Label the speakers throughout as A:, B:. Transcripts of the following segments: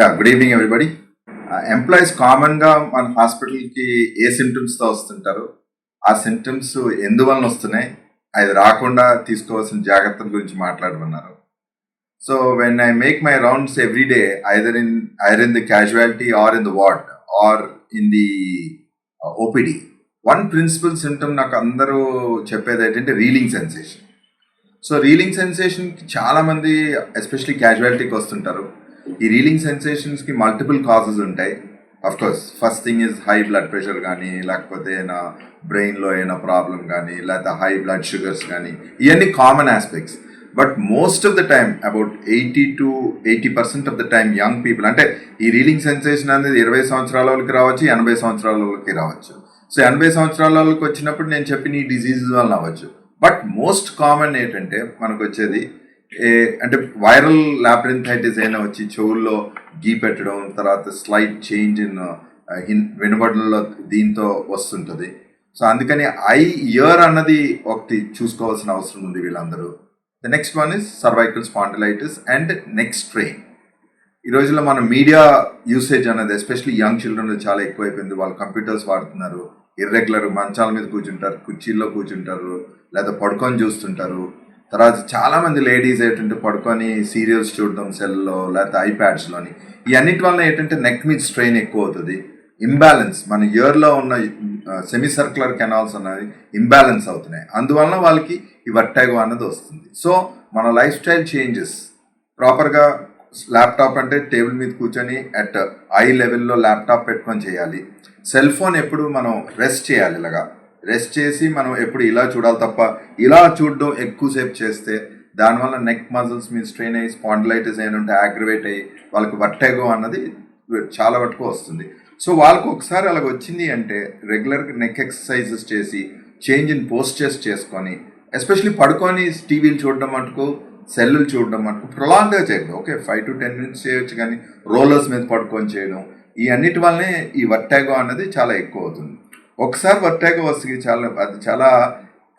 A: Yeah good evening everybody employees కామన్గా మన హాస్పిటల్కి ఏ సిమ్టమ్స్తో వస్తుంటారు? ఆ సిమ్టమ్స్ ఎందువలన వస్తున్నాయి? అది రాకుండా తీసుకోవాల్సిన జాగ్రత్తల గురించి మాట్లాడమన్నారు. So when I make my rounds every day either in either in the casualty or in the ward or in the OPD one principal symptom నాకు అందరూ చెప్పేది ఏంటంటే రీలింగ్ సెన్సేషన్ సో రీలింగ్ సెన్సేషన్కి చాలామంది ఎస్పెషలీ క్యాజువాలిటీకి వస్తుంటారు. ఈ రీలింగ్ సెన్సేషన్స్కి మల్టిపుల్ కాజెస్ ఉంటాయి. Of course first thing is high blood pressure కానీ లేకపోతే ఏమైనా బ్రెయిన్లో ఏమైనా ప్రాబ్లం కానీ లేకపోతే హై బ్లడ్ షుగర్స్ కానీ ఇవన్నీ common aspects but most of the time about eighty to eighty percent of the time young people అంటే ఈ రీలింగ్ సెన్సేషన్ అనేది ఇరవై సంవత్సరాల వాళ్ళకి రావచ్చు ఎనభై సంవత్సరాల వాళ్ళకి రావచ్చు. సో ఎనభై సంవత్సరాల వాళ్ళకి వచ్చినప్పుడు నేను చెప్పిన ఈ డిజీజెస్ వల్ల అవ్వచ్చు. బట్ మోస్ట్ కామన్ ఏంటంటే మనకు వచ్చేది అంటే వైరల్ లాబ్రింథైటిస్ అయినా వచ్చి చెవుల్లో గీ పెట్టడం తర్వాత స్లైట్ చేంజ్ ఇన్ వెనుబడులలో దీంతో వస్తుంటుంది. సో అందుకని ఐ ఇయర్ అన్నది ఒకటి చూసుకోవాల్సిన అవసరం ఉంది వీళ్ళందరూ. The next one is cervical spondylitis and next strain ఈ రోజుల్లో మన మీడియా యూసేజ్ అనేది ఎస్పెషల్లీ యంగ్ చిల్డ్రన్ చాలా ఎక్కువైపోయింది. వాళ్ళు కంప్యూటర్స్ వాడుతున్నారు ఇర్రెగ్యులర్ మంచాల మీద కూర్చుంటారు కుర్చీల్లో కూర్చుంటారు లేదా పడుకొని చూస్తుంటారు. తర్వాత చాలామంది లేడీస్ ఏంటంటే పడుకొని సీరియల్స్ చూడడం సెల్లో లేకపోతే ఐప్యాడ్స్లోని. ఇవన్నిటి వల్ల ఏంటంటే నెక్ మీద స్ట్రెయిన్ ఎక్కువ అవుతుంది. ఇంబ్యాలెన్స్ మన ఇయర్లో ఉన్న సెమీ సర్క్యులర్ కెనాల్స్ అనేవి ఇంబ్యాలెన్స్ అవుతున్నాయి. అందువలన వాళ్ళకి ఈ వర్టాగో అన్నది వస్తుంది. సో మన లైఫ్ స్టైల్ చేంజెస్. ప్రాపర్గా ల్యాప్టాప్ అంటే టేబుల్ మీద కూర్చొని అట్ ఐ లెవెల్లో ల్యాప్టాప్ పెట్టుకొని చేయాలి. సెల్ ఫోన్ ఎప్పుడు మనం రెస్ట్ చేయాలి ఇలాగా. రెస్ట్ చేసి మనం ఎప్పుడు ఇలా చూడాలి తప్ప ఇలా చూడడం ఎక్కువసేపు చేస్తే దానివల్ల నెక్ మజిల్స్ మీద స్ట్రెయిన్ అయ్యి స్పాండిలైటిస్ అయిన ఉంటే యాగ్రివేట్ అయ్యి వాళ్ళకి వర్టెగో అన్నది చాలా వరకు వస్తుంది. సో వాళ్ళకు ఒకసారి అలాగ వచ్చింది అంటే రెగ్యులర్గా నెక్ ఎక్సర్సైజెస్ చేసి చేంజ్ ఇన్ పోస్చర్స్ చేసుకొని ఎస్పెషలీ పడుకొని టీవీలు చూడడం మటుకు సెల్లులు చూడడం మటుకు ప్రొలాంగ్గా చేయడం okay five to ten minutes చేయొచ్చు కానీ రోలర్స్ మీద పడుకొని చేయడం ఈ అన్నిటి వల్లనే ఈ వర్టాగో అన్నది చాలా ఎక్కువ అవుతుంది. ఒకసారి వర్టాగో వస్తుంది చాలా అది చాలా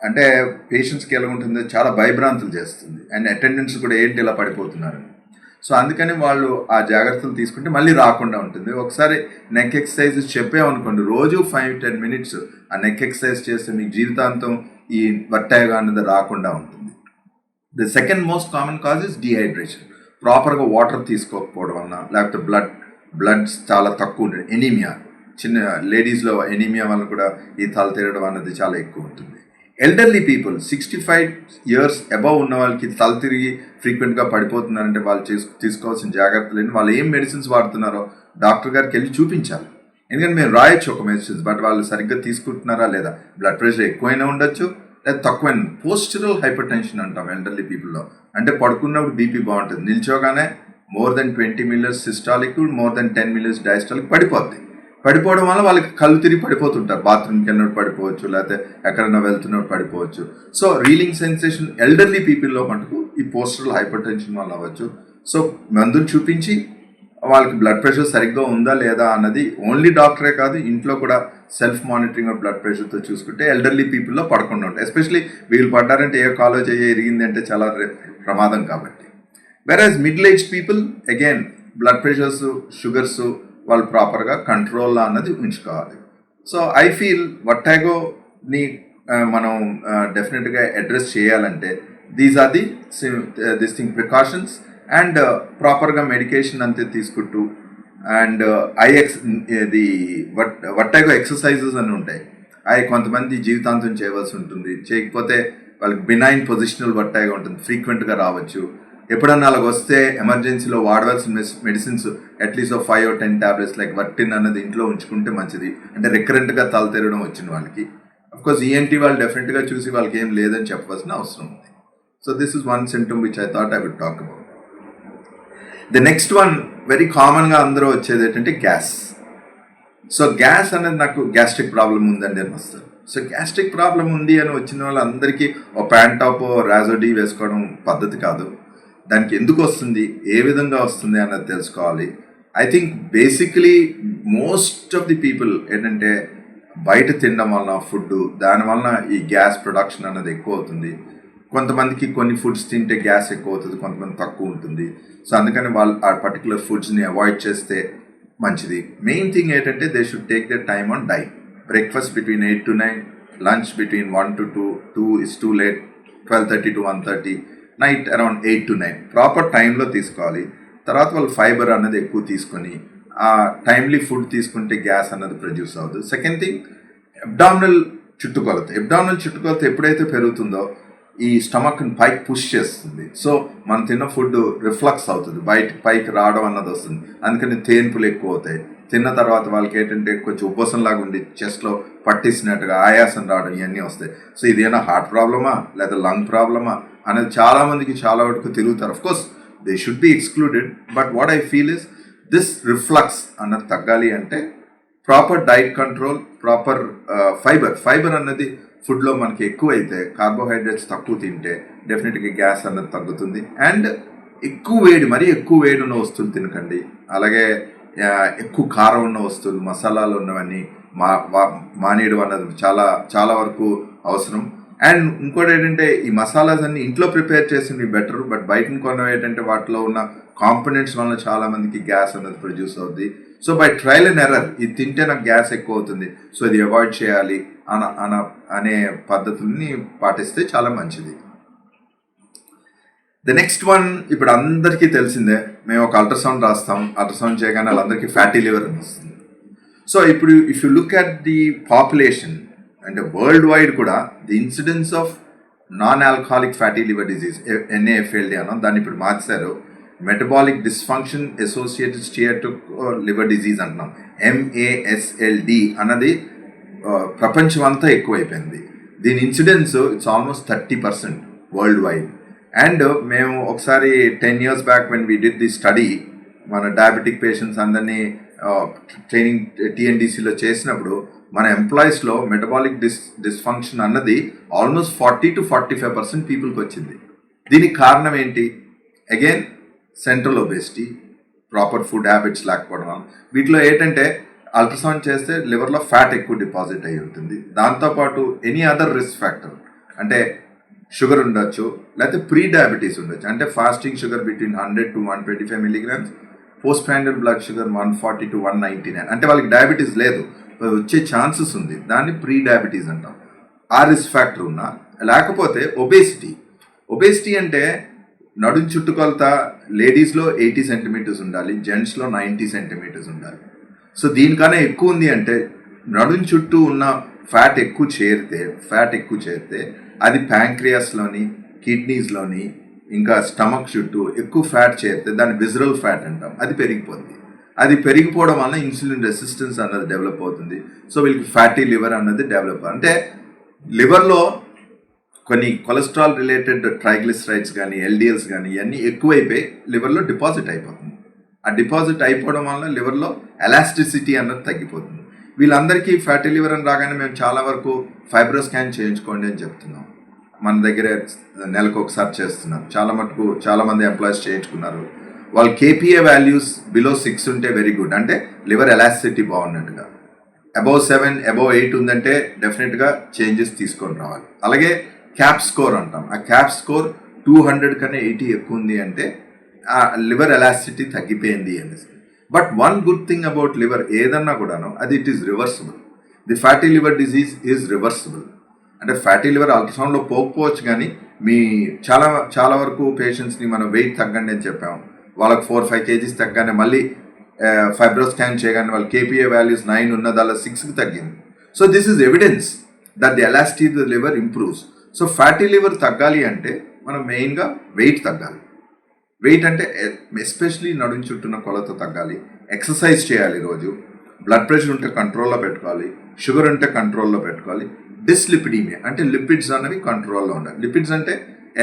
A: అంటే పేషెంట్స్కి ఎలా ఉంటుందో? చాలా భయభ్రాంతులు చేస్తుంది. అండ్ అటెండెన్స్ కూడా ఏంటి ఇలా పడిపోతున్నారు? సో అందుకని వాళ్ళు ఆ జాగ్రత్తలు తీసుకుంటే మళ్ళీ రాకుండా ఉంటుంది. ఒకసారి నెక్ ఎక్సర్సైజెస్ చెప్పామనుకోండి రోజు ఫైవ్ టెన్ మినిట్స్ ఆ నెక్ ఎక్సర్సైజ్ చేస్తే మీకు జీవితాంతం ఈ వర్టాగో అనేది రాకుండా ఉంటుంది. The second most common cause is dehydration. ప్రాపర్గా వాటర్ తీసుకోకపోవడం వలన లేకపోతే బ్లడ్ బ్లడ్ చాలా తక్కువ ఉంటుంది ఎనీమియా. చిన్న లేడీస్లో ఎనీమియా వల్ల కూడా ఈ తల తిరగడం అన్నది చాలా ఎక్కువ ఉంటుంది. Elderly people sixty five years above ఉన్న వాళ్ళకి తల తిరిగి ఫ్రీక్వెంట్గా పడిపోతున్నారంటే వాళ్ళు చేసు తీసుకోవాల్సిన జాగ్రత్తలు ఏంటి? వాళ్ళు ఏం మెడిసిన్స్ వాడుతున్నారో డాక్టర్ గారికి వెళ్ళి చూపించాలి. ఎందుకంటే మేము రాయొచ్చు ఒక మెడిసిన్స్ బట్ వాళ్ళు సరిగ్గా తీసుకుంటున్నారా లేదా? బ్లడ్ ప్రెషర్ ఎక్కువైనా ఉండొచ్చు లేదా తక్కువైన పోస్టరల్ హైపర్ టెన్షన్ అంటాం ఎల్డర్లీ పీపుల్లో అంటే పడుకున్నప్పుడు బీపీ బాగుంటుంది. నిల్చోగానే more than twenty millimetres systolic more than ten millimetres diastolic పడిపోద్ది. పడిపోవడం వల్ల వాళ్ళకి కళ్ళు తిరిగి పడిపోతుంటారు. బాత్రూమ్కి వెళ్ళినప్పుడు పడిపోవచ్చు లేకపోతే ఎక్కడైనా వెళ్తున్నప్పుడు పడిపోవచ్చు. సో రీలింగ్ సెన్సేషన్ ఎల్డర్లీ పీపుల్లో మటుకు ఈ పోస్టల్ హైపర్ టెన్షన్ వల్ల అవ్వచ్చు. సో మందులు చూపించి వాళ్ళకి బ్లడ్ ప్రెషర్ సరిగ్గా ఉందా లేదా అన్నది ఓన్లీ డాక్టరే కాదు ఇంట్లో కూడా సెల్ఫ్ మానిటరింగ్ ఆఫ్ బ్లడ్ ప్రెషర్తో చూసుకుంటే ఎల్డర్లీ పీపుల్లో పడకుండా ఉంటాయి. ఎస్పెషలీ వీళ్ళు పడ్డారంటే ఏ కాలేజ్ అయ్యే ఎరిగింది అంటే చాలా ప్రమాదం కాబట్టి. Average middle age people again blood pressures sugars వాళ్ళు ప్రాపర్గా కంట్రోల్లో అన్నది ఉంచుకోవాలి. సో ఐ ఫీల్ వట్టాగోని మనం డెఫినెట్గా అడ్రస్ చేయాలంటే these are the this thing precautions and ప్రాపర్గా మెడికేషన్ అంతే తీసుకుంటూ అండ్ ఐఎక్స్ ఇది వట్ వట్టాగో ఎక్సర్సైజెస్ అని ఉంటాయి. అవి కొంతమంది జీవితాంతం చేయవలసి ఉంటుంది. చేయకపోతే వాళ్ళకి బినైన్ పొజిషనల్ వట్టాగా ఉంటుంది. ఫ్రీక్వెంట్గా రావచ్చు. ఎప్పుడన్నా అలాగ వస్తే ఎమర్జెన్సీలో వాడవలసిన మెడిసిన్స్ అట్లీస్ట్ ఒక five ten tablets like Vertin అన్నది ఇంట్లో ఉంచుకుంటే మంచిది. అంటే రికరెంట్గా తల తెరవడం వచ్చిన వాళ్ళకి. అఫ్కోర్స్ ఈఎన్టీ వాళ్ళు డెఫినెట్గా చూసి వాళ్ళకి ఏం లేదని చెప్పవలసిన అవసరం ఉంది. So this is one symptom which I thought I would talk about the next one very కామన్గా అందరూ వచ్చేది ఏంటంటే గ్యాస్ సో గ్యాస్ అనేది నాకు గ్యాస్ట్రిక్ ప్రాబ్లం ఉందండి అని వస్తారు సో గ్యాస్ట్రిక్ ప్రాబ్లం ఉంది అని వచ్చిన వాళ్ళందరికీ ఓ ప్యాంట్ టాప్ రాజోడీ వేసుకోవడం పద్ధతి కాదు. దానికి ఎందుకు వస్తుంది? ఏ విధంగా వస్తుంది అన్నది తెలుసుకోవాలి. I think basically most of the people ఏంటంటే బయట తినడం వలన ఫుడ్ దానివలన ఈ గ్యాస్ ప్రొడక్షన్ అన్నది ఎక్కువ అవుతుంది. కొంతమందికి కొన్ని ఫుడ్స్ తింటే గ్యాస్ ఎక్కువ అవుతుంది కొంతమంది తక్కువ ఉంటుంది. సో అందుకని వాళ్ళు ఆ పర్టికులర్ ఫుడ్స్ని అవాయిడ్ చేస్తే మంచిది. మెయిన్ థింగ్ ఏంటంటే they should take the time on die breakfast between eight to nine lunch between one to two two is too late twelve thirty to one thirty night around eight to nine proper టైంలో తీసుకోవాలి. తర్వాత వాళ్ళు fibre అన్నది ఎక్కువ తీసుకొని ఆ timely food తీసుకుంటే gas అన్నది ప్రొడ్యూస్ అవ్వదు. సెకండ్ థింగ్ అబ్డామినల్ చుట్టుకొలత. అబ్డామినల్ చుట్టుకొలత ఎప్పుడైతే పెరుగుతుందో ఈ స్టమక్ని పైకి పుష్ చేస్తుంది. సో మనం తిన్న ఫుడ్ రిఫ్లక్స్ అవుతుంది. బయట పైకి రావడం అన్నది వస్తుంది. అందుకని తేన్పులు ఎక్కువ అవుతాయి. తిన్న తర్వాత వాళ్ళకి ఏంటంటే కొంచెం ఉపసం లాగా ఉండి చెస్ట్లో పట్టేసినట్టుగా ఆయాసం రావడం ఇవన్నీ వస్తాయి. సో ఇదేనా హార్ట్ ప్రాబ్లమా లేదా లంగ్ ప్రాబ్లమా అనేది చాలా మందికి చాలా వరకు తిరుగుతారు. Of course they should be excluded but what I feel is this reflux అన్నది తగ్గాలి అంటే proper diet control proper fibre fibre అన్నది ఫుడ్లో మనకి ఎక్కువ అయితే కార్బోహైడ్రేట్స్ తక్కువ తింటే డెఫినెట్గా గ్యాస్ అన్నది తగ్గుతుంది. అండ్ ఎక్కువ వేడి మరీ ఎక్కువ వేడి ఉన్న వస్తువులు తినకండి. అలాగే uh, ఎక్కువ కారం ఉన్న వస్తువులు మసాలాలు ఉన్నవన్నీ మా మానేయడం అన్నది చాలా చాలా వరకు అవసరం. అండ్ ఇంకోటి ఏంటంటే ఈ మసాలాస్ అన్ని ఇంట్లో ప్రిపేర్ చేసింది బెటర్ బట్ బయట కొనవి ఏంటంటే వాటిలో ఉన్న కాంపనెంట్స్ వల్ల చాలా మందికి గ్యాస్ అనేది ప్రొడ్యూస్ అవుద్ది. So by trial and error ఇది తింటే నాకు గ్యాస్ ఎక్కువ అవుతుంది. సో ఇది అవాయిడ్ చేయాలి అన అన అనే పద్ధతుల్ని పాటిస్తే చాలా మంచిది. ద నెక్స్ట్ వన్ ఇప్పుడు అందరికీ తెలిసిందే మేము ఒక అల్ట్రాసౌండ్ రాస్తాం. అల్ట్రాసౌండ్ చేయగానే వాళ్ళందరికీ ఫ్యాటీ లివర్ అని వస్తుంది. సో ఇప్పుడు if you look at the population అంటే వరల్డ్ వైడ్ కూడా the incidence of non alcoholic fatty liver disease NAFLD అన్నాం దాన్ని ఇప్పుడు మార్చారు. Metabolic dysfunction associated steatotic liver disease అంటున్నాం ఎంఏఎస్ఎల్డి అన్నది ప్రపంచం అంతా ఎక్కువైపోయింది. దీని incidence it's almost thirty percent worldwide and మేము ఒకసారి ten years back when we did the study మన డయాబెటిక్ పేషెంట్స్ అందరినీ ట్రైనింగ్ టీఎన్డీసీలో eh, చేసినప్పుడు మన ఎంప్లాయీస్లో మెటబాలిక్ డిస్ డిస్ఫంక్షన్ అన్నది almost forty to forty five percent పీపుల్కి వచ్చింది. దీనికి కారణం ఏంటి? Again central obesity proper food habits లేకపోవడం వీటిలో ఏంటంటే అల్ట్రాసౌండ్ చేస్తే లివర్లో ఫ్యాట్ ఎక్కువ డిపాజిట్ అయి ఉంటుంది. దాంతోపాటు ఎనీ అదర్ రిస్క్ ఫ్యాక్టర్ అంటే షుగర్ ఉండొచ్చు లేకపోతే ప్రీ డయాబెటీస్ ఉండొచ్చు. అంటే fasting sugar between hundred to one twenty five milligrams postprandial blood sugar one forty to one ninety nine అంటే వాళ్ళకి డయాబెటీస్ లేదు. వచ్చే ఛాన్సెస్ ఉంది. దాన్ని ప్రీ డయాబెటీస్ అంటాం. ఆ రిస్క్ ఫ్యాక్టర్ ఉన్నా లేకపోతే ఒబేసిటీ ఒబేసిటీ అంటే నడుం చుట్టుకొలత లేడీస్లో ఎయిటీ సెంటీమీటర్స్ ఉండాలి. జెంట్స్లో నైంటీ సెంటీమీటర్స్ ఉండాలి. సో దీనికన్నా ఎక్కువ ఉంది అంటే నడుం చుట్టూ ఉన్న ఫ్యాట్ ఎక్కువ చేరితే ఫ్యాట్ ఎక్కువ చేరితే అది ప్యాంక్రియాస్లోని కిడ్నీస్లోని ఇంకా స్టమక్ చుట్టూ ఎక్కువ ఫ్యాట్ చేరితే దాన్ని విజరల్ ఫ్యాట్ అంటాం. అది పెరిగిపోతుంది అది పెరిగిపోవడం వల్ల ఇన్సులిన్ రెసిస్టెన్స్ అన్నది డెవలప్ అవుతుంది. సో వీళ్ళకి ఫ్యాటీ లివర్ అన్నది డెవలప్ అంటే లివర్లో కొన్ని కొలెస్ట్రాల్ రిలేటెడ్ ట్రైగ్లిసరైడ్స్ కానీ ఎల్డిఎల్స్ కానీ ఇవన్నీ ఎక్కువైపోయి లివర్లో డిపాజిట్ అయిపోతుంది. ఆ డిపాజిట్ అయిపోవడం వల్ల లివర్లో ఎలాస్టిసిటీ అన్నది తగ్గిపోతుంది. వీళ్ళందరికీ ఫ్యాటీ లివర్ అని రాగానే మేము చాలా వరకు ఫైబ్రో స్కాన్ చేయించుకోండి అని చెప్తున్నాం. మన దగ్గర నెలకు ఒకసారి చేస్తున్నాం చాలా మటుకు చాలా మంది ఎంప్లాయీస్ చేయించుకున్నారు. వాళ్ళు కేపీఏ వాల్యూస్ బిలో సిక్స్ ఉంటే వెరీ గుడ్ అంటే లివర్ ఎలాసిటీ బాగున్నట్టుగా. అబౌవ్ సెవెన్ అబౌవ్ ఎయిట్ ఉందంటే డెఫినెట్గా చేంజెస్ తీసుకొని రావాలి. అలాగే క్యాప్ స్కోర్ అంటాం. ఆ క్యాప్ స్కోర్ టూ హండ్రెడ్ కన్నా ఎయిటీ ఎక్కువ ఉంది అంటే ఆ లివర్ ఎలాసిటీ తగ్గిపోయింది అనేసి. But one good thing about liver ఏదన్నా కూడాను అది it is reversible the fatty liver disease is reversible అంటే ఫ్యాటీ లివర్ అల్ట్రాసౌండ్లో పోకపోవచ్చు కానీ మీ చాలా చాలా వరకు పేషెంట్స్ని మనం వెయిట్ తగ్గండి అని చెప్పాము వాళ్ళకి ఫోర్ ఫైవ్ కేజీస్ తగ్గానే మళ్ళీ ఫైబ్రో స్కాన్ చేయగానే వాళ్ళ కేపీఏ వాల్యూస్ నైన్ ఉన్నది అలా సిక్స్కి తగ్గింది. So this is evidence that the elasticity the liver improves so fatty liver తగ్గాలి అంటే మనం మెయిన్గా వెయిట్ తగ్గాలి. వెయిట్ అంటే ఎస్పెషలీ నడుం చుట్టూన్న కొలత తగ్గాలి. ఎక్సర్సైజ్ చేయాలి రోజు. బ్లడ్ ప్రెషర్ ఉంటే కంట్రోల్లో పెట్టుకోవాలి షుగర్ ఉంటే కంట్రోల్లో పెట్టుకోవాలి. డిస్లిపిడీమియా అంటే లిపిడ్స్ అనేవి కంట్రోల్లో ఉండాలి. లిపిడ్స్ అంటే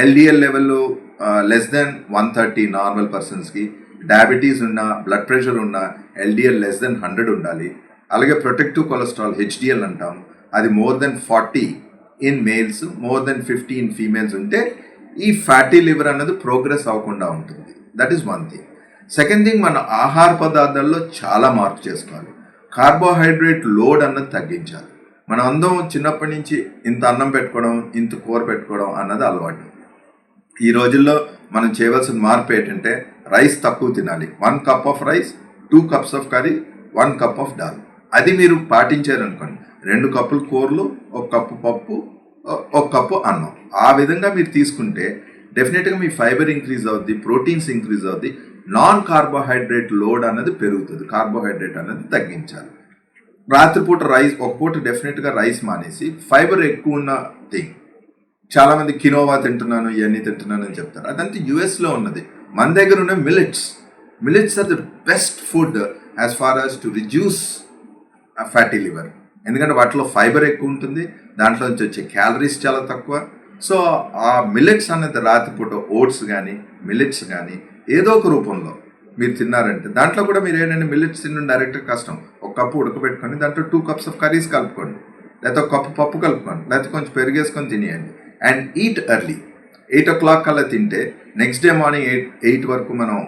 A: LDL level less than one thirty normal పర్సన్స్కి డయాబెటీస్ ఉన్న బ్లడ్ ప్రెషర్ ఉన్న ఎల్డిఎల్ లెస్ దెన్ హండ్రెడ్ ఉండాలి. అలాగే ప్రొటెక్టివ్ కొలెస్ట్రాల్ హెచ్డిఎల్ అంటాం. అది more than forty in males more than fifty in females ఉంటే ఈ ఫ్యాటీ లివర్ అన్నది ప్రోగ్రెస్ అవ్వకుండా ఉంటుంది. That is one thing second thing మన ఆహార పదార్థాల్లో చాలా మార్పు చేసుకోవాలి. కార్బోహైడ్రేట్ లోడ్ అన్నది తగ్గించాలి. మనం అందరం చిన్నప్పటి నుంచి ఇంత అన్నం పెట్టుకోవడం ఇంత కూర పెట్టుకోవడం అన్నది అలవాటు. ఈ రోజుల్లో మనం చేయవలసిన మార్పు ఏంటంటే రైస్ తక్కువ తినాలి. One cup of rice two cups of curry one cup of dal. అది మీరు పాటించారనుకోండి. రెండు కప్పులు కూరలు ఒక కప్పు పప్పు ఒక కప్పు అన్నం. ఆ విధంగా మీరు తీసుకుంటే డెఫినెట్గా మీ ఫైబర్ ఇంక్రీజ్ అవుద్ది ప్రోటీన్స్ ఇంక్రీజ్ అవుద్ది నాన్ కార్బోహైడ్రేట్ లోడ్ అనేది పెరుగుతుంది కార్బోహైడ్రేట్ అనేది తగ్గించాలి. రాత్రిపూట రైస్ ఒక పూట డెఫినెట్గా రైస్ మానేసి ఫైబర్ ఎక్కువ ఉన్న థింగ్ చాలామంది కినోవా తింటున్నాను ఇవన్నీ తింటున్నాను అని చెప్తారు. అదంతా యుఎస్లో ఉన్నది. మన దగ్గర ఉన్న millets millets are the best food as far as to reduce fatty liver ఎందుకంటే వాటిలో ఫైబర్ ఎక్కువ ఉంటుంది దాంట్లో నుంచి వచ్చే క్యాలరీస్ చాలా తక్కువ. సో ఆ మిల్లెట్స్ అనేది రాత్రిపూట ఓట్స్ కానీ మిలిట్స్ కానీ ఏదో ఒక రూపంలో మీరు తిన్నారంటే దాంట్లో కూడా మీరు ఏంటంటే మిల్లెట్స్ తినడం డైరెక్ట్ కష్టం. ఒక కప్పు ఉడకబెట్టుకొని దాంట్లో టూ కప్స్ ఆఫ్ కర్రీస్ కలుపుకోండి లేకపోతే ఒక కప్పు పప్పు కలుపుకోండి లేకపోతే కొంచెం పెరిగేసుకొని తినేయండి. And eat early eight o'clock కల్లా తింటే next day morning eight eight వరకు మనం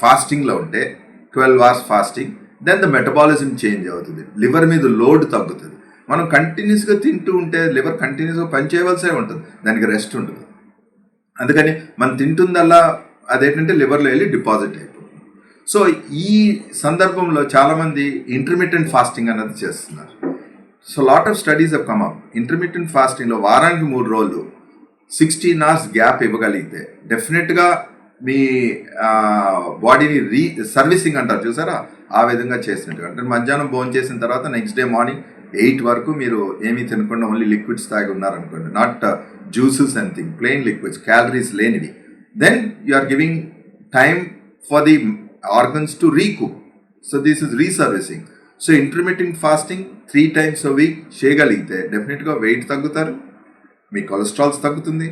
A: ఫాస్టింగ్లో ఉంటే twelve hours fasting then the metabolism change అవుతుంది. లివర్ మీద లోడ్ తగ్గుతుంది. మనం కంటిన్యూస్గా తింటూ ఉంటే లివర్ కంటిన్యూస్గా పనిచేయవలసే ఉంటుంది. దానికి రెస్ట్ ఉంటుంది. అందుకని మనం తింటుందల్లా అదేంటంటే లివర్లో వెళ్ళి డిపాజిట్ అయిపోతుంది. సో ఈ సందర్భంలో చాలామంది ఇంటర్మీడియట్ ఫాస్టింగ్ అన్నది చేస్తున్నారు. So lot of studies have come up intermediate ఫాస్టింగ్లో వారానికి మూడు రోజులు సిక్స్టీన్ అవర్స్ గ్యాప్ ఇవ్వగలిగితే డెఫినెట్గా మీ బాడీని రీ సర్వీసింగ్ అంటారు చూసారా? ఆ విధంగా చేసినట్టుగా. అంటే మధ్యాహ్నం భోజనం చేసిన తర్వాత నెక్స్ట్ డే మార్నింగ్ ఎయిట్ వరకు మీరు ఏమీ తినకుండా ఓన్లీ లిక్విడ్స్ తాగి ఉన్నారనుకోండి. Not juices and thing plain liquids calories లేనివి. Then you are giving time for the organs to recoup so this is reservicing so intermediate fasting three times a week చేయగలిగితే డెఫినెట్గా wait తగ్గుతారు మీ cholesterols తగ్గుతుంది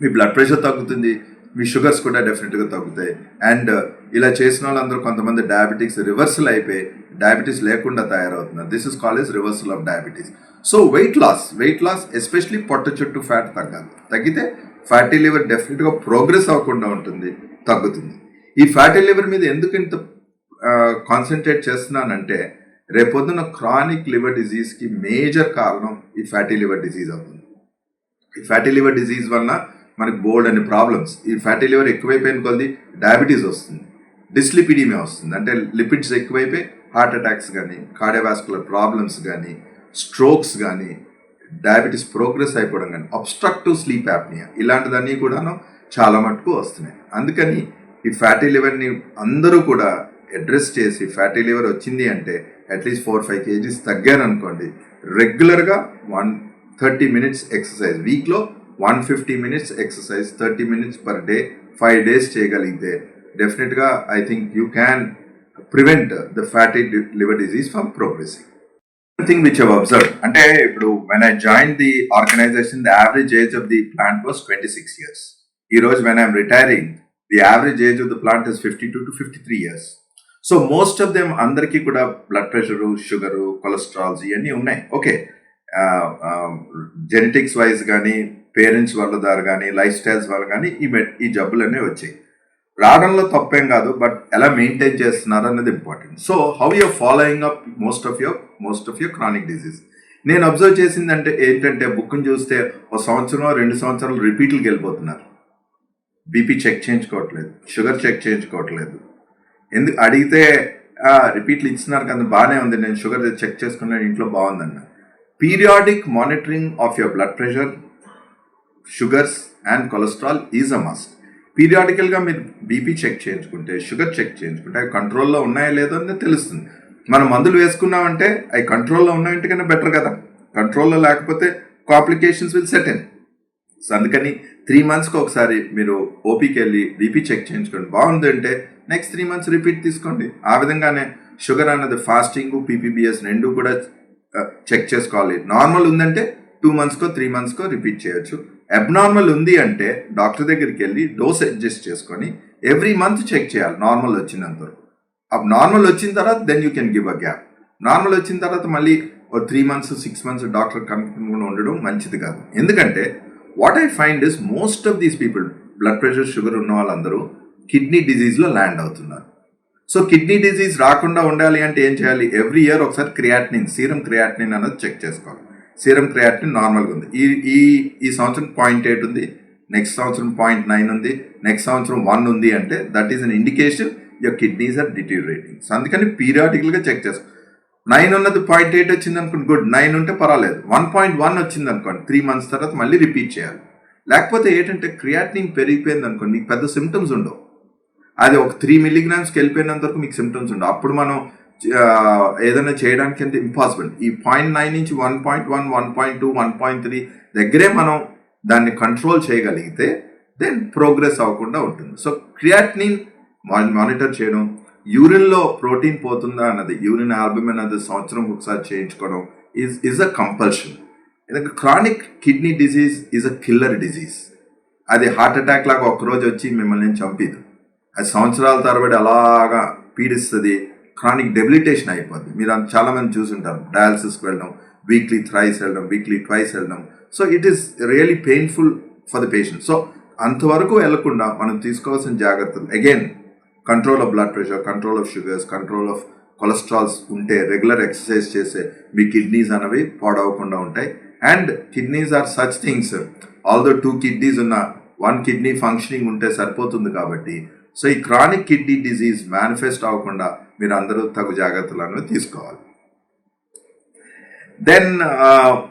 A: మీ blood pressure తగ్గుతుంది మీ sugars కూడా డెఫినెట్గా తగ్గుతాయి. అండ్ uh, ఇలా చేసిన వాళ్ళందరూ కొంతమంది డయాబెటిక్స్ రివర్సల్ అయిపోయి డయాబెటీస్ లేకుండా తయారవుతున్నారు. This is call is reversal of diabetes so weight loss weight loss especially పొట్ట చుట్టూ ఫ్యాట్ తగ్గాలి. తగ్గితే ఫ్యాటీ లివర్ డెఫినెట్గా ప్రోగ్రెస్ అవ్వకుండా ఉంటుంది తగ్గుతుంది. ఈ ఫ్యాటీ లివర్ మీద ఎందుకు ఇంత కాన్సన్ట్రేట్ చేస్తున్నానంటే రేపొద్దున క్రానిక్ లివర్ డిజీజ్కి మేజర్ కారణం ఈ ఫ్యాటీ లివర్ డిజీజ్ అవుతుంది. ఈ ఫ్యాటీ లివర్ డిజీజ్ వలన మనకి బోల్డ్ అనే ప్రాబ్లమ్స్ ఈ ఫ్యాటీ లివర్ ఎక్కువైపోయిన కొద్ది డయాబెటీస్ వస్తుంది డిస్లిపిడీమియా వస్తుంది. అంటే లిపిడ్స్ ఎక్కువైపోయి హార్ట్ అటాక్స్ కానీ కార్డియోవాస్కులర్ ప్రాబ్లమ్స్ కానీ స్ట్రోక్స్ కానీ డయాబెటీస్ ప్రోగ్రెస్ అయిపోవడం కానీ అబ్స్ట్రక్టివ్ స్లీప్ యాప్నియా ఇలాంటిదన్నీ కూడాను చాలా మటుకు వస్తున్నాయి. అందుకని ఈ ఫ్యాటీ లివర్ని అందరూ కూడా అడ్రస్ చేసి ఫ్యాటీ లివర్ వచ్చింది అంటే at least four five KGs తగ్గారనుకోండి రెగ్యులర్గా వన్ థర్టీ మినిట్స్ ఎక్సర్సైజ్ వీక్లో one fifty minutes exercise thirty minutes per day five days చేయగలిగితే డెఫినెట్గా I think you can prevent the fatty liver disease from progressing thing which have observe అంటే ఇప్పుడు when I join the organisation the average age of the plant was twenty six years ఈ రోజు when I'm retiring the average age of the plant is fifty two to fifty three years so most of them అందరికీ కూడా blood pressure sugar cholesterols ఇవన్నీ ఉన్నాయి. Okay genetics wise కానీ parents వాళ్ళ ద్వారా కానీ లైఫ్ స్టైల్స్ వల్ల కానీ ఈ ఈ ఈ జబ్బులన్నీ వచ్చాయి. రావడంలో తప్పేం కాదు బట్ ఎలా మెయింటైన్ చేస్తున్నారు అనేది important so how your following up most of your most of your chronic disease నేను అబ్జర్వ్ చేసిందంటే ఏంటంటే బుక్ని చూస్తే ఒక సంవత్సరం రెండు సంవత్సరాలు రిపీట్లు వెళ్ళిపోతున్నారు బీపీ చెక్ చేయించుకోవట్లేదు షుగర్ చెక్ చేయించుకోవట్లేదు. ఎందుకు అడిగితే రిపీట్లు ఇచ్చినారు కదా బాగానే ఉంది నేను షుగర్ చెక్ చేసుకున్నాను ఇంట్లో బాగుందన్న. Periodic monitoring of your blood pressure sugars and cholesterol is a must పీరియాడికల్గా మీరు బీపీ చెక్ చేయించుకుంటే షుగర్ చెక్ చేయించుకుంటే అవి కంట్రోల్లో ఉన్నాయో లేదో అనేది తెలుస్తుంది. మనం మందులు వేసుకున్నామంటే అవి కంట్రోల్లో ఉన్నాయంటే కన్నా బెటర్ కదా. కంట్రోల్లో లేకపోతే complications will set in. So అందుకని త్రీ మంత్స్కి ఒకసారి మీరు ఓపీకి వెళ్ళి బీపీ చెక్ చేయించుకోండి. బాగుంది అంటే నెక్స్ట్ త్రీ మంత్స్ రిపీట్ తీసుకోండి. ఆ విధంగానే షుగర్ అన్నది ఫాస్టింగ్ పీపీబీఎస్ రెండు కూడా చెక్ చేసుకోవాలి. నార్మల్ ఉందంటే టూ మంత్స్కో త్రీ మంత్స్కో రిపీట్ చేయొచ్చు. అబ్నార్మల్ ఉంది అంటే డాక్టర్ దగ్గరికి వెళ్ళి డోస్ అడ్జస్ట్ చేసుకొని ఎవ్రీ మంత్ చెక్ చేయాలి నార్మల్ వచ్చినంత వరకు. అప్ నార్మల్ వచ్చిన తర్వాత then you can give a gap normal వచ్చిన తర్వాత మళ్ళీ ఓ three months six months doctor కనుక్కుండా ఉండడం మంచిది కాదు. ఎందుకంటే what I find is most of these people blood pressure sugar ఉన్న వాళ్ళందరూ కిడ్నీ డిజీజ్లో ల్యాండ్ అవుతున్నారు. సో కిడ్నీ డిజీజ్ రాకుండా ఉండాలి అంటే ఏం చేయాలి? ఎవ్రీ ఇయర్ ఒకసారి క్రియాటినిన్ సీరం క్రియాటినిన్ అనేది చెక్ చేసుకోవాలి. సీరం క్రియాటిన్ నార్మల్గా ఉంది. ఈ ఈ ఈ సంవత్సరం పాయింట్ ఎయిట్ ఉంది నెక్స్ట్ సంవత్సరం పాయింట్ నైన్ ఉంది నెక్స్ట్ సంవత్సరం వన్ ఉంది అంటే that is an indication your kidneys are deteriorating so అందుకని పీరియాడికల్గా చెక్ చేస్తాం. నైన్ ఉన్నది పాయింట్ ఎయిట్ వచ్చింది అనుకోండి గుడ్ నైన్ ఉంటే పర్వాలేదు. వన్ పాయింట్ వన్ వచ్చింది అనుకోండి త్రీ మంత్స్ తర్వాత మళ్ళీ రిపీట్ చేయాలి. లేకపోతే ఏంటంటే క్రియాటినిన్ పెరిగిపోయింది అనుకోండి నీకు పెద్ద సిమ్టమ్స్ ఉండవు. అది ఒక త్రీ మిల్లీగ్రామ్స్కి వెళ్ళిపోయినంత వరకు మీకు సిమ్టమ్స్ ఉండవు. అప్పుడు మనం ఏదైనా చేయడానికి అంటే ఇంపాసిబుల్ ఈ పాయింట్ నైన్ నుంచి one point one one point two one point three దగ్గరే మనం దాన్ని కంట్రోల్ చేయగలిగితే దెన్ ప్రోగ్రెస్ అవ్వకుండా ఉంటుంది. సో క్రియాటినిన్ మానిటర్ చేయడం యూరిన్లో ప్రోటీన్ పోతుందా అన్నది యూరిన్ ఆల్బమ్ అన్నది సంవత్సరం ఒకసారి చేయించుకోవడం ఈజ్ ఈజ్ అ కంపల్షన్ ఎందుకంటే chronic kidney disease is a killer disease అది హార్ట్ అటాక్ లాగా ఒకరోజు వచ్చి మిమ్మల్ని చంపిదు అది సంవత్సరాల తరబడి అలాగా పీడిస్తుంది క్రానిక్ డెబిలిటేషన్ అయిపోద్ది. మీరు అంత చాలా మంది చూసుంటారు. డయాలసిస్కి వెళ్ళడం వీక్లీ థ్రైస్ వెళ్ళడం వీక్లీ ట్వైస్ వెళ్ళడం. So it is really painful for the patient so అంతవరకు వెళ్ళకుండా మనం తీసుకోవాల్సిన జాగ్రత్తలు. Again control of blood pressure control of sugars control of cholesterols ఉంటే రెగ్యులర్ ఎక్సర్సైజ్ చేసే మీ కిడ్నీస్ అనేవి పాడవకుండా ఉంటాయి. And kidneys are such things although two kidneys ఉన్న వన్ కిడ్నీ ఫంక్షనింగ్ ఉంటే సరిపోతుంది కాబట్టి. సో ఈ క్రానిక్ కిడ్నీ డిజీజ్ మేనిఫెస్ట్ అవ్వకుండా మీరు అందరూ తగు జాగ్రత్తలు అనేవి తీసుకోవాలి దెన్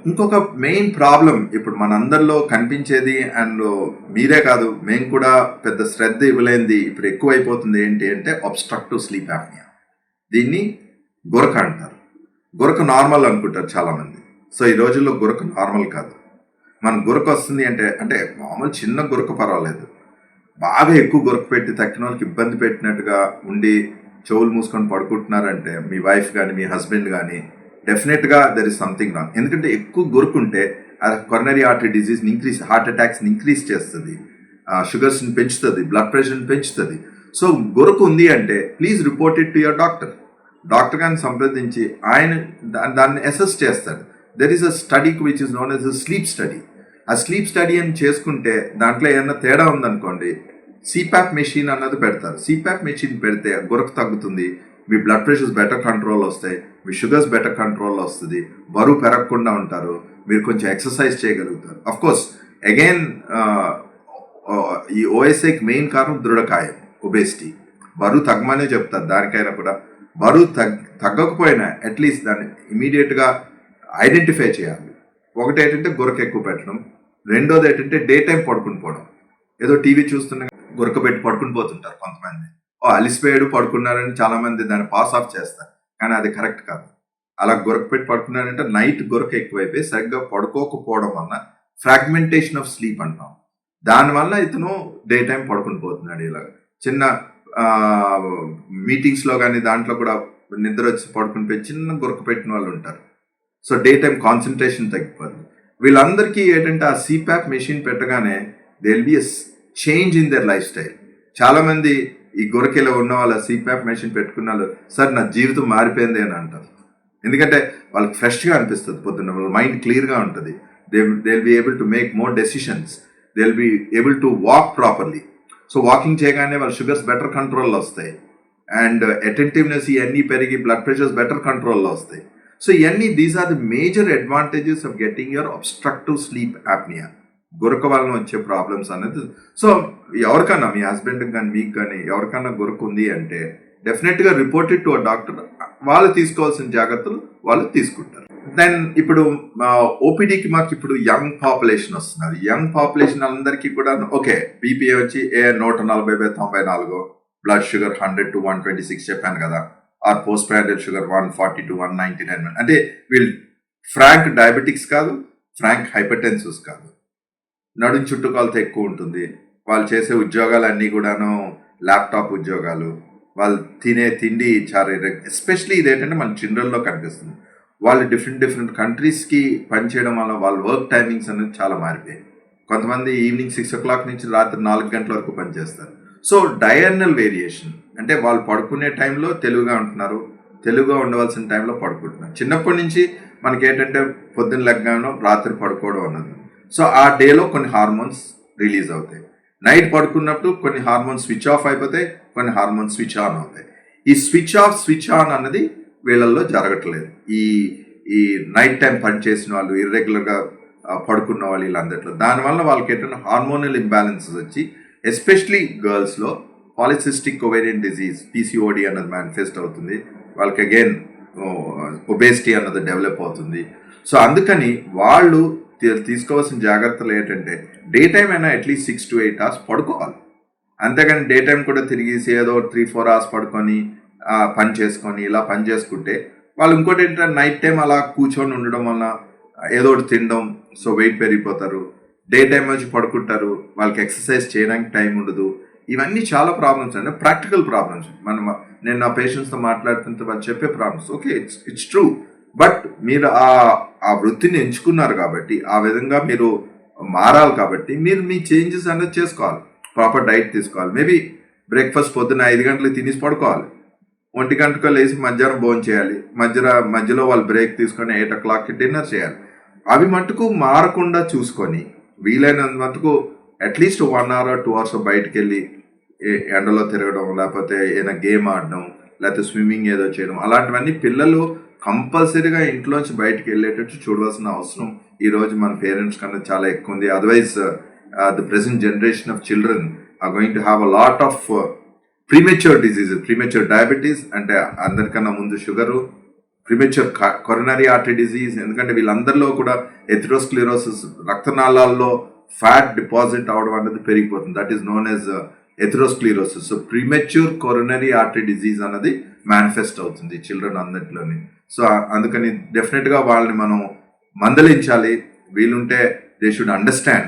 A: ఇంకొక మెయిన్ ప్రాబ్లం ఇప్పుడు మనందరిలో కనిపించేది అండ్ మీరే కాదు మేము కూడా పెద్ద శ్రద్ధ ఇవ్వలేనిది ఇప్పుడు ఎక్కువైపోతుంది ఏంటి అంటే అబ్స్ట్రక్టివ్ స్లీప్ యాప్నియా దీన్ని గొరక అంటారు. గొరక నార్మల్ అనుకుంటారు చాలామంది. సో ఈ రోజుల్లో గొరక నార్మల్ కాదు. మన గురక వస్తుంది అంటే అంటే మామూలు చిన్న గురక పర్వాలేదు. బాగా ఎక్కువ గురక పెట్టి తక్కిన వాళ్ళకి ఇబ్బంది పెట్టినట్టుగా ఉండి చెవులు మూసుకొని పడుకుంటున్నారంటే మీ వైఫ్ కానీ మీ హస్బెండ్ కానీ డెఫినెట్గా దర్ ఇస్ సంథింగ్ రాంగ్ ఎందుకంటే ఎక్కువ గురుకుంటే కొరనరీ ఆర్టరీ డిజీజ్ని ఇంక్రీజ్ హార్ట్ అటాక్స్ని ఇంక్రీజ్ చేస్తుంది. షుగర్స్ని పెంచుతుంది బ్లడ్ ప్రెషర్ని పెంచుతుంది. సో గురకు ఉంది అంటే please report it to your doctor doctor గారిని సంప్రదించి ఆయన దాన్ని అసెస్ చేస్తాడు. There is a study which is known as a sleep study a sleep study అని చేసుకుంటే దాంట్లో ఏదైనా తేడా ఉందనుకోండి సిపాప్ మెషిన్ అన్నది పెడతారు. సిపాప్ మెషిన్ పెడితే గురకు తగ్గుతుంది మీ బ్లడ్ ప్రెషర్స్ బెటర్ కంట్రోల్ వస్తాయి మీ షుగర్స్ బెటర్ కంట్రోల్ వస్తుంది బరువు పెరగకుండా ఉంటారు మీరు కొంచెం ఎక్సర్సైజ్ చేయగలుగుతారు. అఫ్ కోర్స్ అగైన్ ఈ ఓఎస్ఐకి మెయిన్ కారణం దృఢకాయం ఒబేసిటీ బరువు తగ్గమనే చెప్తారు దానికైనా కూడా. బరువు తగ్ తగ్గకపోయినా అట్లీస్ట్ దాన్ని ఇమీడియట్గా ఐడెంటిఫై చేయాలి. ఒకటి ఏంటంటే గురక ఎక్కువ పెట్టడం రెండోది ఏంటంటే డే టైం పడుకుని పోవడం. ఏదో టీవీ చూస్తున్న గురక పెట్టి పడుకుని పోతుంటారు కొంతమంది. ఓ అలిసిపోయాడు పడుకున్నారని చాలా మంది దాన్ని పాస్ ఆఫ్ చేస్తారు. కానీ అది కరెక్ట్ కాదు. అలా గురక పెట్టి పడుకున్నారంటే నైట్ గురక ఎక్కువైపోయి సరిగ్గా పడుకోకపోవడం వల్ల ఫ్రాగ్మెంటేషన్ ఆఫ్ స్లీప్ అంటాం. దానివల్ల ఇతను డే టైం పడుకుని పోతున్నాడు ఇలా చిన్న మీటింగ్స్లో కానీ దాంట్లో కూడా నిద్ర వచ్చి పడుకుని పోయి చిన్న గురక పెట్టిన వాళ్ళు ఉంటారు. సో డే టైం కాన్సన్ట్రేషన్ తగ్గిపోతుంది వీళ్ళందరికీ ఏంటంటే ఆ సిప్యాప్ మెషిన్ పెట్టగానే they will be change in their lifestyle చాలామంది ఈ గొరకెలో ఉన్న వాళ్ళ సిప్యాప్ మెషిన్ పెట్టుకున్న వాళ్ళు సార్ నా జీవితం మారిపోయింది అని అంటారు. ఎందుకంటే వాళ్ళకి ఫ్రెష్గా అనిపిస్తుంది పొద్దున్న వాళ్ళ మైండ్ క్లియర్గా ఉంటుంది. They they be able to make more decisions they will be able to walk properly so walking చేయగానే వాళ్ళ షుగర్స్ బెటర్ కంట్రోల్లో వస్తాయి. అండ్ అటెంటివ్నెస్ uh, ఇవన్నీ పెరిగి బ్లడ్ ప్రెషర్స్ బెటర్ కంట్రోల్లో వస్తాయి. సో ఇవన్నీ these are the major advantages of getting your obstructive sleep apnoea గురక వలన వచ్చే ప్రాబ్లమ్స్ అనేది సో ఎవరికన్నా మీ హస్బెండ్కి కానీ మీకు కానీ ఎవరికన్నా గురకుంది అంటే డెఫినెట్గా రిపోర్టెడ్ టు అ డాక్టర్ వాళ్ళు తీసుకోవాల్సిన జాగ్రత్తలు వాళ్ళు తీసుకుంటారు. దెన్ ఇప్పుడు ఓపీడీకి మాకు ఇప్పుడు యంగ్ పాపులేషన్ వస్తున్నారు యంగ్ పాపులేషన్ అందరికీ కూడా ఓకే బీపీ వచ్చి ఏ నూట నలభై బై తొంభై నాలుగు blood sugar hundred to one twenty six చెప్పాను కదా. Or post prandial sugar one forty to one ninety nine అంటే వీళ్ళు ఫ్రాంక్ డయాబెటిక్స్ కాదు ఫ్రాంక్ హైపర్టెన్సిస్ కాదు. నడుం చుట్టుకొలత ఎక్కువ ఉంటుంది. వాళ్ళు చేసే ఉద్యోగాలన్నీ కూడాను ల్యాప్టాప్ ఉద్యోగాలు. వాళ్ళు తినే తిండి చాలా ఎస్పెషలీ ఇదేంటంటే మన చిల్డ్రన్లో కనిపిస్తుంది. వాళ్ళు డిఫరెంట్ డిఫరెంట్ కంట్రీస్కి పనిచేయడం వల్ల వాళ్ళ వర్క్ టైమింగ్స్ అనేది చాలా మారిపోయాయి. కొంతమంది ఈవినింగ్ సిక్స్ ఓ క్లాక్ నుంచి రాత్రి నాలుగు గంటల వరకు పనిచేస్తారు సో డయర్నల్ వేరియేషన్ అంటే వాళ్ళు పడుకునే టైంలో తెలుగుగా ఉంటున్నారు. తెలుగుగా ఉండవలసిన టైంలో పడుకుంటున్నారు. చిన్నప్పటి నుంచి మనకి ఏంటంటే పొద్దున్న లెగ్గానో రాత్రి పడుకోవడం అన్నది. సో ఆ డేలో కొన్ని హార్మోన్స్ రిలీజ్ అవుతాయి. నైట్ పడుకున్నప్పుడు కొన్ని హార్మోన్స్ స్విచ్ ఆఫ్ అయిపోతాయి కొన్ని హార్మోన్స్ స్విచ్ ఆన్ అవుతాయి. ఈ స్విచ్ ఆఫ్ స్విచ్ ఆన్ అన్నది వీళ్ళల్లో జరగట్లేదు. ఈ ఈ నైట్ టైం పని చేసిన వాళ్ళు ఇర్రెగ్యులర్గా పడుకున్న వాళ్ళు వీళ్ళందరిలో. దానివల్ల వాళ్ళకి ఏంటంటే హార్మోనల్ ఇంబ్యాలెన్సెస్ వచ్చి ఎస్పెషలీ గర్ల్స్లో పాలిసిస్టిక్ ఒవేరియన్ డిజీజ్ పీసీఓడి అన్నది మేనిఫెస్ట్ అవుతుంది. వాళ్ళకి అగైన్ ఒబేసిటీ అన్నది డెవలప్ అవుతుంది. సో అందుకని వాళ్ళు తీసుకోవాల్సిన జాగ్రత్తలు ఏంటంటే డే టైం అయినా at least six to eight hours పడుకోవాలి. అంతేగాని డే టైం కూడా తిరిగేసి ఏదో త్రీ ఫోర్ అవర్స్ పడుకొని పని చేసుకొని ఇలా పని చేసుకుంటే వాళ్ళు ఇంకోటి ఏంటంటే నైట్ టైం అలా కూర్చొని ఉండడం వల్ల ఏదో ఒకటి తినడం సో వెయిట్ పెరిగిపోతారు. డే టైం వచ్చి పడుకుంటారు వాళ్ళకి ఎక్సర్సైజ్ చేయడానికి టైం ఉండదు. ఇవన్నీ చాలా ప్రాబ్లమ్స్ అండి. ప్రాక్టికల్ ప్రాబ్లమ్స్ మనం నేను నా పేషెంట్స్తో మాట్లాడుతుంటే వాళ్ళు చెప్పే problems okay it's it's true but మీరు ఆ ఆ వృత్తిని ఎంచుకున్నారు కాబట్టి ఆ విధంగా మీరు మారాలి కాబట్టి మీరు మీ చేంజెస్ అనేది చేసుకోవాలి. ప్రాపర్ డైట్ తీసుకోవాలి. మేబీ బ్రేక్ఫాస్ట్ పొద్దున్న ఐదు గంటలకు తినేసి పడుకోవాలి. ఒంటి గంటకు లేచి మధ్యాహ్నం భోజనం చేయాలి. మధ్యలో మధ్యలో వాళ్ళు బ్రేక్ తీసుకొని ఎయిట్ ఓ క్లాక్కి డిన్నర్ చేయాలి. అవి మటుకు మారకుండా చూసుకొని వీలైనంత మటుకు at least one hour two hours బయటకు వెళ్ళి ఎండలో తిరగడం లేకపోతే ఏదైనా గేమ్ ఆడడం లేకపోతే స్విమ్మింగ్ ఏదో చేయడం అలాంటివన్నీ పిల్లలు కంపల్సరీగా ఇంట్లోంచి బయటకు వెళ్ళేటట్టు చూడవలసిన అవసరం ఈ రోజు మన పేరెంట్స్ కన్నా చాలా ఎక్కువ ఉంది. Otherwise the present generation of children are going to have a lot of premature disease premature diabetes అంటే అందరికన్నా ముందు sugar premature coronary artery disease ఎందుకంటే వీళ్ళందరిలో కూడా ఎథిరోస్క్లిరోసిస్ రక్తనాళాల్లో ఫ్యాట్ డిపాజిట్ అవడం అనేది పెరిగిపోతుంది. That is known as atherosclerosis so premature coronary artery disease అన్నది మేనిఫెస్ట్ అవుతుంది చిల్డ్రన్ అందరిలోని. సో అందుకని డెఫినెట్గా వాళ్ళని మనం మందలించాలి. వీలుంటే దే షుడ్ అండర్స్టాండ్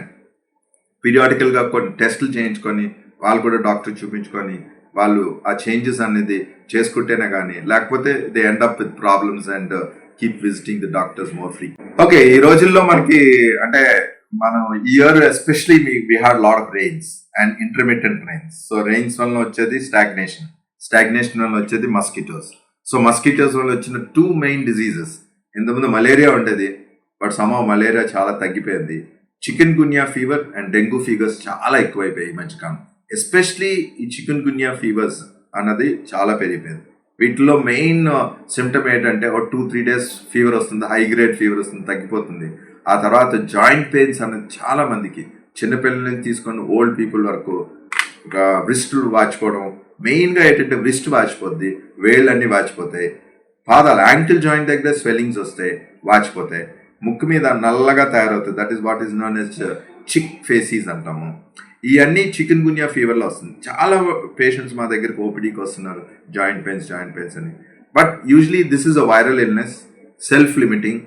A: పీరియాడికల్గా కొన్ని టెస్టులు చేయించుకొని వాళ్ళు కూడా డాక్టర్ చూపించుకొని వాళ్ళు ఆ చేంజెస్ అనేది చేసుకుంటేనే కానీ లేకపోతే they end up with problems and keep visiting the doctors more free okay ఈ రోజుల్లో మనకి అంటే మనం year especially we had lot of rains and intermediate rains so rains వల్ల వచ్చేది స్టాగ్నేషన్ స్టాగ్నేషన్ వల్ల వచ్చేది మస్కిటోస్ సో మస్కిటోస్ వల్ల వచ్చిన టూ మెయిన్ డిజీజెస్ ఇంతకుముందు మలేరియా ఉండేది బట్ సమా మలేరియా చాలా తగ్గిపోయింది. Chikungunya fever and dengue fevers చాలా ఎక్కువైపోయాయి ఈ మధ్యకాలం ఎస్పెషలీ ఈ చికెన్ గున్యా ఫీవర్స్ అన్నది చాలా పెరిగిపోయింది. వీటిలో మెయిన్ సిమ్టమ్ uh, ఏంటంటే ఒక టూ త్రీ డేస్ ఫీవర్ వస్తుంది హై గ్రేడ్ ఫీవర్ వస్తుంది తగ్గిపోతుంది. ఆ తర్వాత జాయింట్ పెయిన్స్ అనేది చాలా మందికి చిన్నపిల్లల నుంచి తీసుకొని ఓల్డ్ పీపుల్ వరకు వ్రిస్టులు వాచుకోవడం మెయిన్గా ఏంటంటే వ్రిస్ట్ వాచిపోద్ది వేళ్ళన్నీ వాచిపోతాయి. పాదాలు యాంకిల్ జాయింట్ దగ్గర స్వెల్లింగ్స్ వస్తాయి వాచిపోతాయి. ముక్కు మీద నల్లగా తయారవుతుంది that is what is known as chik facies అంటాము. ఇవన్నీ చికెన్ గున్యా ఫీవర్లో వస్తుంది. చాలా పేషెంట్స్ మా దగ్గరికి ఓపీడీకి వస్తున్నారు. జాయింట్ పెయిన్స్ జాయింట్ పెయిన్స్ అని. But usually this is a viral illness self limiting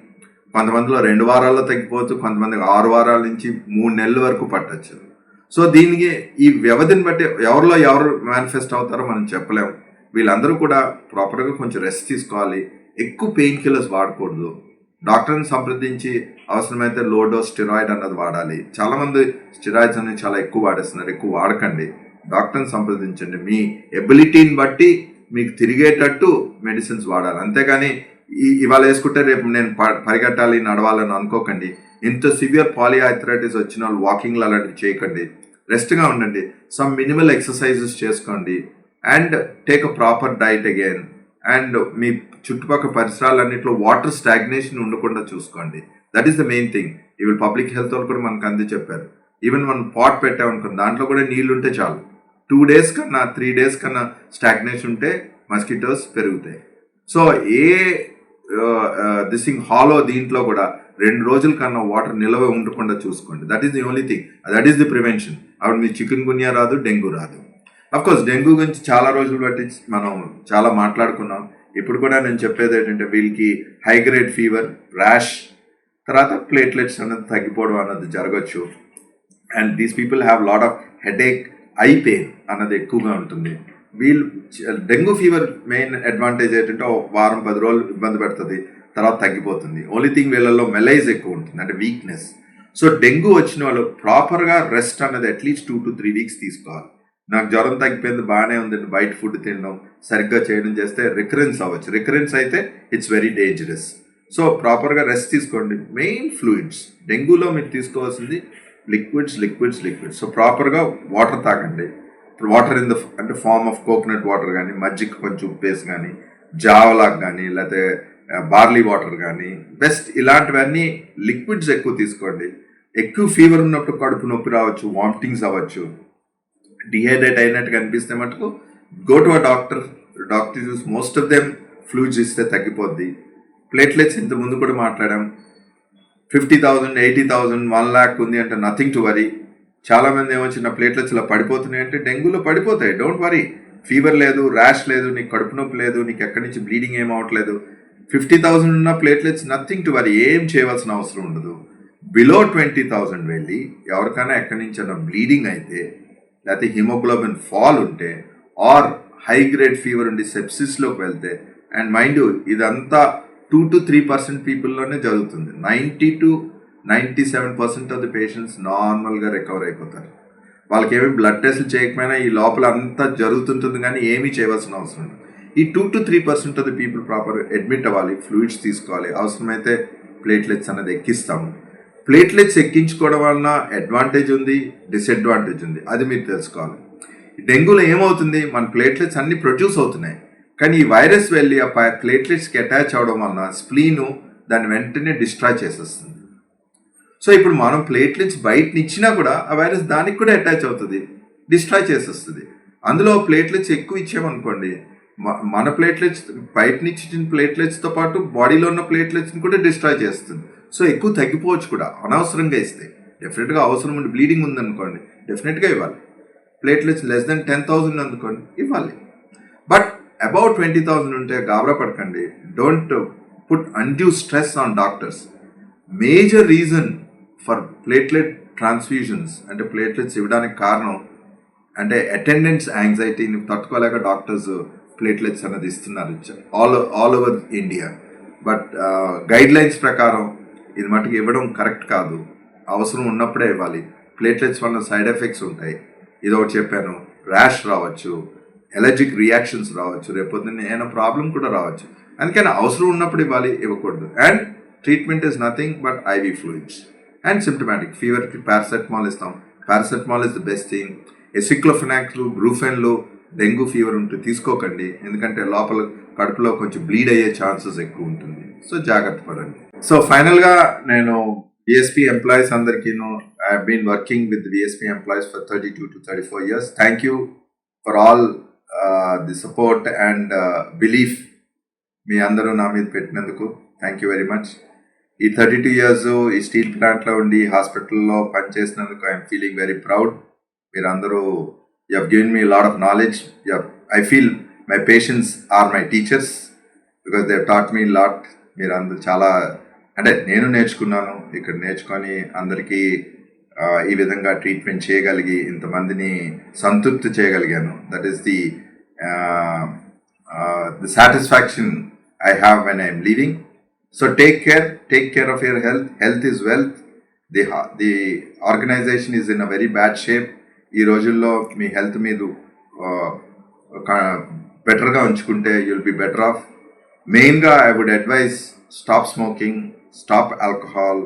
A: కొంతమందిలో రెండు వారాల్లో తగ్గిపోవచ్చు కొంతమందికి ఆరు వారాల నుంచి మూడు నెలల వరకు పట్టచ్చు. సో దీనికి ఈ వ్యవధిని బట్టి ఎవరిలో ఎవరు మేనిఫెస్ట్ అవుతారో మనం చెప్పలేము. వీళ్ళందరూ కూడా ప్రాపర్గా కొంచెం రెస్ట్ తీసుకోవాలి. ఎక్కువ పెయిన్ కిల్లర్స్ వాడకూడదు. డాక్టర్ని సంప్రదించి అవసరమైతే లో డోస్ స్టిరాయిడ్ అన్నది వాడాలి. చాలామంది స్టిరాయిడ్స్ అనేది చాలా ఎక్కువ వాడేస్తున్నారు. ఎక్కువ వాడకండి. డాక్టర్ని సంప్రదించండి. మీ ఎబిలిటీని బట్టి మీకు తిరిగేటట్టు మెడిసిన్స్ వాడాలి. అంతేగాని ఈ ఇవాళ వేసుకుంటే రేపు నేను ప- పరిగెట్టాలి నడవాలని అనుకోకండి. ఇంత సివియర్ పాలియాథరైటిస్ వచ్చిన వాళ్ళు వాకింగ్లు అలాంటివి చేయకండి. రెస్ట్గా ఉండండి. సమ్ మినిమల్ ఎక్సర్సైజెస్ చేసుకోండి. And take a proper diet again and మీ చుట్టుపక్కల పరిసరాలన్నింటిలో వాటర్ స్టాగ్నేషన్ ఉండకుండా చూసుకోండి. That is the main thing ఇవి పబ్లిక్ హెల్త్ వాళ్ళు కూడా మనకు అంది చెప్పారు. ఈవెన్ మనం పాట్ పెట్టామనుకోండి దాంట్లో కూడా నీళ్ళు ఉంటే చాలు. టూ డేస్ కన్నా త్రీ డేస్ కన్నా స్టాగ్నేషన్ ఉంటే మస్కిటోస్ పెరుగుతాయి. So A this thing hollow దీంట్లో కూడా రెండు రోజుల కన్నా వాటర్ నిల్వ ఉండకుండా చూసుకోండి. That is the only thing that is the prevention అప్పుడు మీ చికెన్ గున్యా రాదు డెంగ్యూ రాదు. అఫ్ కోర్స్ డెంగ్యూ గురించి చాలా రోజులు బట్టి మనం చాలా మాట్లాడుకున్నాం. ఇప్పుడు కూడా నేను చెప్పేది ఏంటంటే వీళ్ళకి హై గ్రేడ్ ఫీవర్ ర్యాష్ తర్వాత ప్లేట్లెట్స్ అనేది తగ్గిపోవడం అన్నది జరగచ్చు. And these people have lot of headache eye pain అన్నది ఎక్కువగా ఉంటుంది. వీళ్ళు డెంగ్యూ ఫీవర్ మెయిన్ అడ్వాంటేజ్ ఏంటంటే వారం పది రోజులు ఇబ్బంది పెడుతుంది. తర్వాత తగ్గిపోతుంది. ఓన్లీ థింగ్ వీళ్ళల్లో మెలైజ్ ఎక్కువ ఉంటుంది అంటే వీక్నెస్ సో డెంగ్యూ వచ్చిన వాళ్ళు ప్రాపర్గా రెస్ట్ అన్నది at least two to three weeks తీసుకోవాలి. నాకు జ్వరం తగ్గిపోయింది బాగానే ఉందండి బయట ఫుడ్ తినడం సరిగ్గా చేయడం చేస్తే రికరెన్స్ అవ్వచ్చు. రికరెన్స్ అయితే ఇట్స్ వెరీ డేంజరస్ సో ప్రాపర్గా రెస్ట్ తీసుకోండి. మెయిన్ ఫ్లూయిడ్స్ డెంగ్యూలో మీరు తీసుకోవాల్సింది లిక్విడ్స్ లిక్విడ్స్ లిక్విడ్స్ సో ప్రాపర్గా వాటర్ తాగండి. వాటర్ ఇన్ ద అంటే ఫార్మ్ ఆఫ్ కోకోనట్ వాటర్ కానీ మజ్జిగ కొంచెం ఉప్పేసి కానీ జావలాగ్ కానీ లేకపోతే బార్లీ వాటర్ కానీ బెస్ట్ ఇలాంటివన్నీ లిక్విడ్స్ ఎక్కువ తీసుకోండి. ఎక్కువ ఫీవర్ ఉన్నప్పుడు కడుపు నొప్పి రావచ్చు వామిటింగ్స్ అవ్వచ్చు. డిహైడ్రేట్ అయినట్టు కనిపిస్తే మటుకు go to a doctor doctor choose most of them flu ఇస్తే తగ్గిపోద్ది. ప్లేట్లెట్స్ ఇంత ముందు కూడా మాట్లాడాం. Fifty thousand eighty thousand one lakh ఉంది అంటే నథింగ్ టు వరీ చాలామంది ఏమో చిన్న ప్లేట్లెట్స్ ఇలా పడిపోతున్నాయి అంటే డెంగ్యూలో పడిపోతాయి. డోంట్ వరీ ఫీవర్ లేదు ర్యాష్ లేదు నీకు కడుపు నొప్పి లేదు నీకు ఎక్కడి నుంచి బ్లీడింగ్ ఏం అవ్వట్లేదు. ఫిఫ్టీ థౌసండ్ ఉన్న ప్లేట్లెట్స్ నథింగ్ టు వరీ ఏం చేయవలసిన అవసరం ఉండదు. బిలో ట్వంటీ థౌసండ్ వెళ్ళి ఎవరికైనా ఎక్కడి నుంచి అన్న బ్లీడింగ్ అయితే లేకపోతే హిమోగ్లోబిన్ ఫాల్ ఉంటే ఆర్ హై గ్రేడ్ ఫీవర్ ఉండి సెప్సిస్లోకి వెళ్తే అండ్ మైండ్ ఇదంతా టూ టు త్రీ పర్సెంట్ పీపుల్లోనే జరుగుతుంది. Ninety to ninety seven percent of the patients నార్మల్గా రికవర్ అయిపోతారు. వాళ్ళకి ఏమి బ్లడ్ టెస్ట్లు చేయకపోయినా ఈ లోపల అంతా జరుగుతుంటుంది కానీ ఏమీ చేయవలసిన అవసరం లేదు ఈ two to three percent of the people proper admit అవ్వాలి ఫ్లూయిడ్స్ తీసుకోవాలి. అవసరమైతే ప్లేట్లెట్స్ అనేది ఎక్కిస్తాము. ప్లేట్లెట్స్ ఎక్కించుకోవడం వలన అడ్వాంటేజ్ ఉంది డిసడ్వాంటేజ్ ఉంది. అది మీరు తెలుసుకోవాలి. డెంగ్యూలో ఏమవుతుంది? మన ప్లేట్లెట్స్ అన్ని ప్రొడ్యూస్ అవుతున్నాయి. కానీ ఈ వైరస్ వెళ్ళి ఆ ప్లేట్లెట్స్కి అటాచ్ అవడం వలన స్ప్లీను దాన్ని వెంటనే డిస్ట్రాయ్ చేసేస్తుంది. సో ఇప్పుడు మనం ప్లేట్లెట్స్ బయటనిచ్చినా కూడా ఆ వైరస్ దానికి కూడా అటాచ్ అవుతుంది డిస్ట్రాయ్ చేసేస్తుంది. అందులో ప్లేట్లెట్స్ ఎక్కువ ఇచ్చామనుకోండి మన ప్లేట్లెట్స్ బయట నుంచి ఇచ్చిన ప్లేట్లెట్స్తో పాటు బాడీలో ఉన్న ప్లేట్లెట్స్ని కూడా డిస్ట్రాయ్ చేస్తుంది. సో ఎక్కువ తగ్గిపోవచ్చు కూడా అనవసరంగా ఇస్తే. డెఫినెట్గా అవసరం ఉండి బ్లీడింగ్ ఉందనుకోండి డెఫినెట్గా ఇవ్వాలి. Platelets less than ten thousand అనుకోండి ఇవ్వాలి. బట్ అబౌట్ ట్వంటీ థౌజండ్ ఉంటే గాబరా పడకండి. Don't put undue stress on doctors. Major reason for platelet transfusions అంటే ప్లేట్లెట్స్ ఇవ్వడానికి కారణం అంటే అటెండెన్స్ యాంగ్జైటీని తట్టుకోలేక డాక్టర్స్ ప్లేట్లెట్స్ అనేది ఇస్తున్నారు. All all over India but guidelines ప్రకారం ఇది మటుకు ఇవ్వడం కరెక్ట్ కాదు. అవసరం ఉన్నప్పుడే ఇవ్వాలి. ప్లేట్లెట్స్ వల్ల సైడ్ ఎఫెక్ట్స్ ఉంటాయి. ఇది ఒకటి చెప్పాను. ర్యాష్ రావచ్చు. ఎలర్జిక్ రియాక్షన్స్ రావచ్చు. రేపొద్దున్న ఏమైనా ప్రాబ్లం కూడా రావచ్చు. అందుకని అవసరం ఉన్నప్పుడు ఇవ్వాలి ఇవ్వకూడదు. And treatment is nothing but IV fluids and symptomatic ఫీవర్కి paracetamol ఇస్తాం. Paracetamol is the best thing ఎసిక్లోఫినాక్లు బ్రూఫెన్లు డెంగ్యూ ఫీవర్ ఉంటే తీసుకోకండి. ఎందుకంటే లోపల కడుపులో కొంచెం బ్లీడ్ అయ్యే ఛాన్సెస్ ఎక్కువ ఉంటుంది. సో జాగ్రత్త పడండి. సో ఫైనల్గా నేను BSP employees అందరికీను I been working with BSP employees for thirty two to thirty four years thank you for all the support and belief మీ అందరూ నా మీద పెట్టినందుకు. థ్యాంక్ యూ వెరీ మచ్ ఈ థర్టీ టూ ఇయర్స్ ఈ steel ప్లాంట్లో ఉండి హాస్పిటల్లో పనిచేసినందుకు ఐఎమ్ ఫీలింగ్ వెరీ ప్రౌడ్ మీరందరూ మీరు అందరూ you have given me lot of knowledge I feel my patients are my teachers because they taught me lot మీరు అందరు చాలా అంటే నేను నేర్చుకున్నాను. ఇక్కడ నేర్చుకొని అందరికీ ఆ, ఈ విధంగా ట్రీట్మెంట్ చేయగలిగి ఇంతమందిని సంతృప్తి చేయగలిగాను. That is the the satisfaction I have when I'm leaving so take care take care of your health health is wealth the the organisation is in a very bad shape ఈ రోజుల్లో మీ health మీరు బెటర్గా ఉంచుకుంటే you'll be better off మెయిన్గా I would advise stop smoking stop alcohol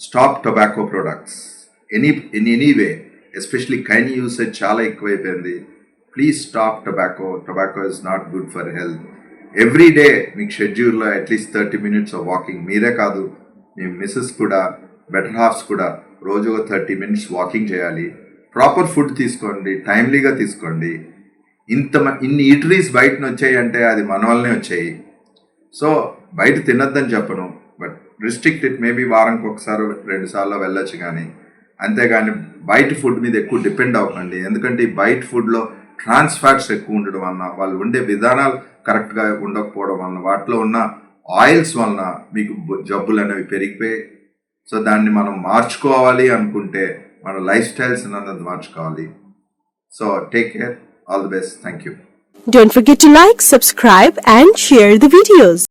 A: stop tobacco products any in any way especially khaini usage చాలా ఎక్కువైపోయింది. Please stop tobacco tobacco is not good for health every day మీకు షెడ్యూల్లో at least thirty minutes of walking మీరే కాదు మీ missus కూడా better హాఫ్స్ కూడా రోజు ఒక థర్టీ మినిట్స్ వాకింగ్ చేయాలి. ప్రాపర్ ఫుడ్ తీసుకోండి టైమ్లీగా తీసుకోండి. ఇంత ఇన్ని ఈటరీస్ బయట వచ్చాయి అంటే అది మన వల్లనే వచ్చాయి. సో బయట తినొద్దని చెప్పను బట్ రిస్ట్రిక్టెడ్ ఇట్ మేబీ వారానికి ఒకసారి రెండు సార్లు వెళ్ళొచ్చు కానీ అంతేగాని బయట ఫుడ్ మీద ఎక్కువ డిపెండ్ అవ్వకండి. ఎందుకంటే ఈ బయట ఫుడ్లో ట్రాన్స్ ఫ్యాట్స్ ఎక్కువ ఉండడం వలన వాళ్ళు ఉండే విధానాలు కరెక్ట్గా ఉండకపోవడం వలన వాటిలో ఉన్న ఆయిల్స్ వలన మీకు జబ్బులు అనేవి పెరిగిపోయి సో దాన్ని మనం మార్చుకోవాలి అనుకుంటే మన లైఫ్ స్టైల్స్ అన్నది మార్చుకోవాలి so take care all the best thank you
B: Don't forget to like, subscribe and share the videos.